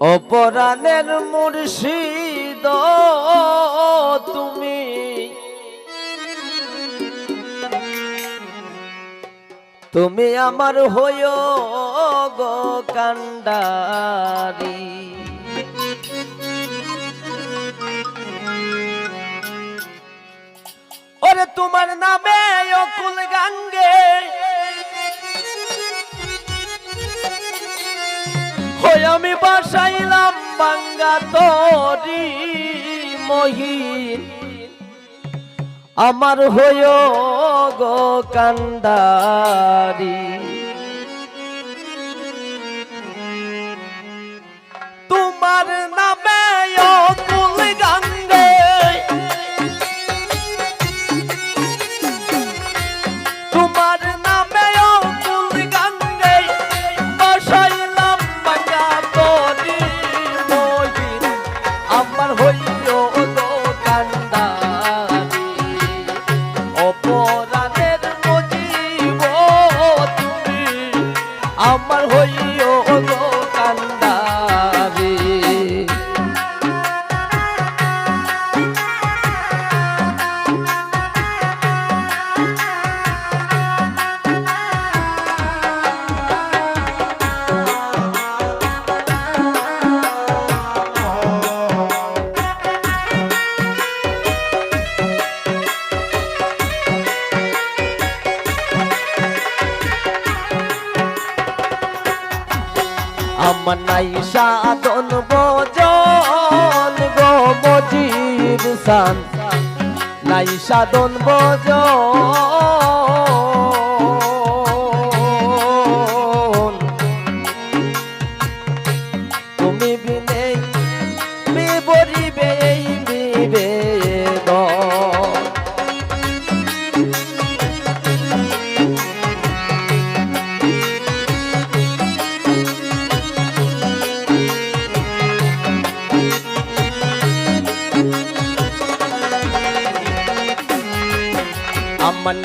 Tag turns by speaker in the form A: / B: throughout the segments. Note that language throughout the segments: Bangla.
A: অপরাণের মুর্শিদ তুমি। তুমি আমার হইয় গো কান্ডারি। ওরে তোমার নামে অকুল গাঙ্গে হই আমি বাসাইলাম বাঙ্গা তরি মহিন। আমার হয়ে গো কান্দারি তোমার নামে অকুল গাঙ্গে কান্দারি আমার নাই সাধন বজন গো মজির সান নাই সাধন বজন আমার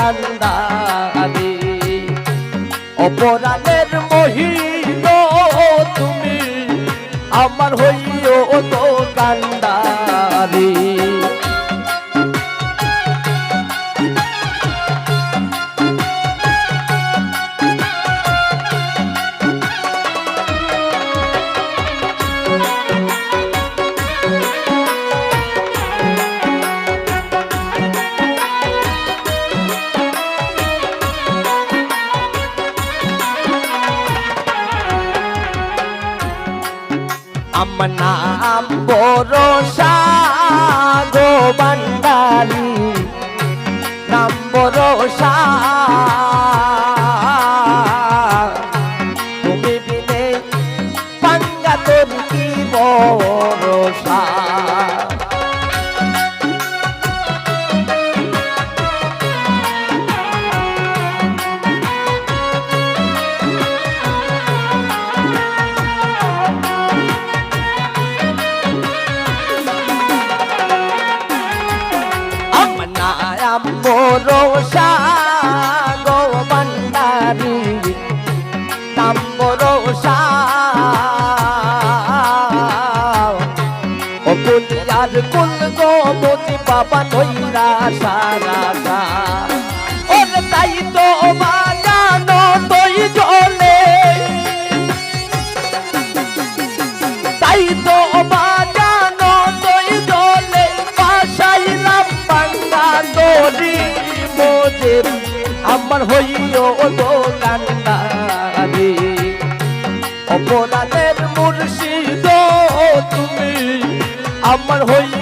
A: তো অপরাধের মহিল আমার নাম বরসা বাবা নইরা সারা সা ওর তাই তো বাজানো তৈ জলে। তাই তো বাজানো তৈ জলে। বাসাইলাম বাঙ্গা দরি মোজে। আমার হইও অপরাধের মুর্শিদ তুমি। আমার হইও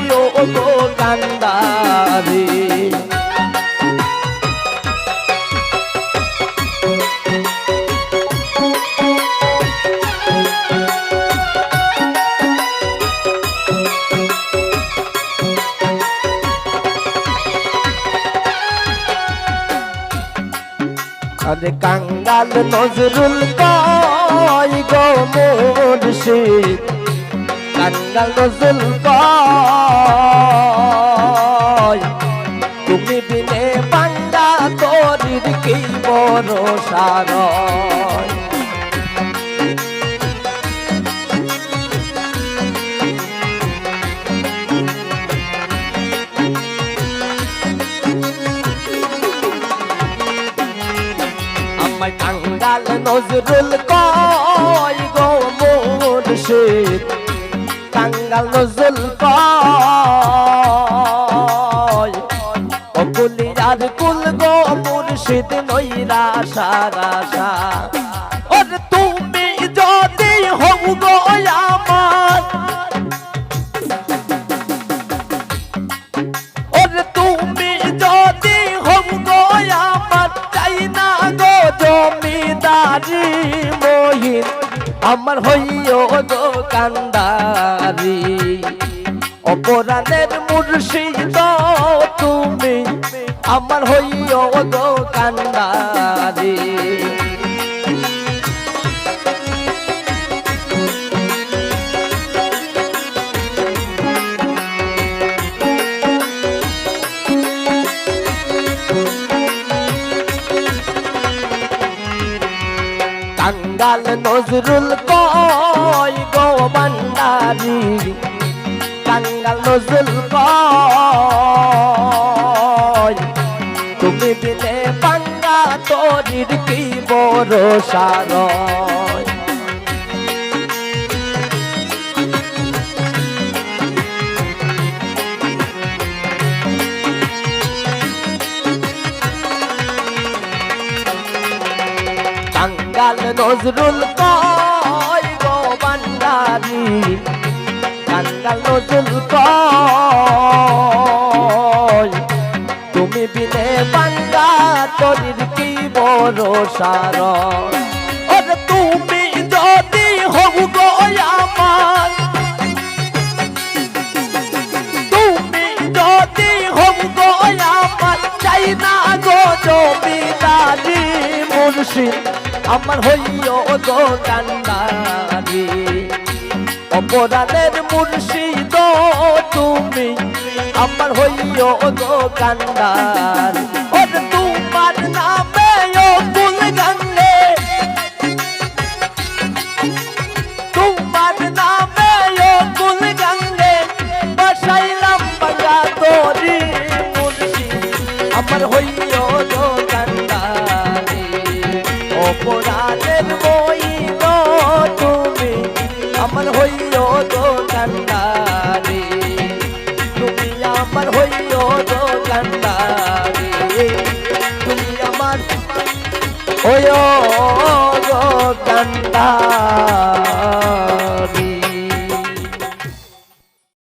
A: আরে কাঙ্গাল নজরুল কয় গো মুর্শিদ। কাঙ্গাল নজরুল কয়, তুমি বিনে পান্ডা তোরির কি বড় সারয় নজরুল কয় গো মুর্শিদ, কাঙ্গাল নজরুল কয়। অকুলিয়ার কুলিয়ার কুল গো মুর্শিদ নইরা সারা সা আমার হইও গো কান্দারি। অপরাণের মুর্শিদ তুমি আমার হইও গো কান্দারি। কাঙ্গাল নজরুল কয় গো বান্দারি কাঙ্গাল নজরুল কয়, তুমি দিলে পাঙ্গা, তোরির কি বড় সারয়? নজরুল কয় গো বান্দারি? কাঙ্গাল নজরুল কয়, তুমি বিনে বান্দা তোরির কি বড় সার ওরে তুমি যদি হও গো আমার, তুমি যদি হও গো আমার, চাই না গো জমিদারি মুর্শিদ আমার হইও দোকানদারি অপরাধের মুর্শিদ তুমি আমার হইও গো কান্দারি তুমি আমার হইও গো কান্দারি। তুমি আমার হইও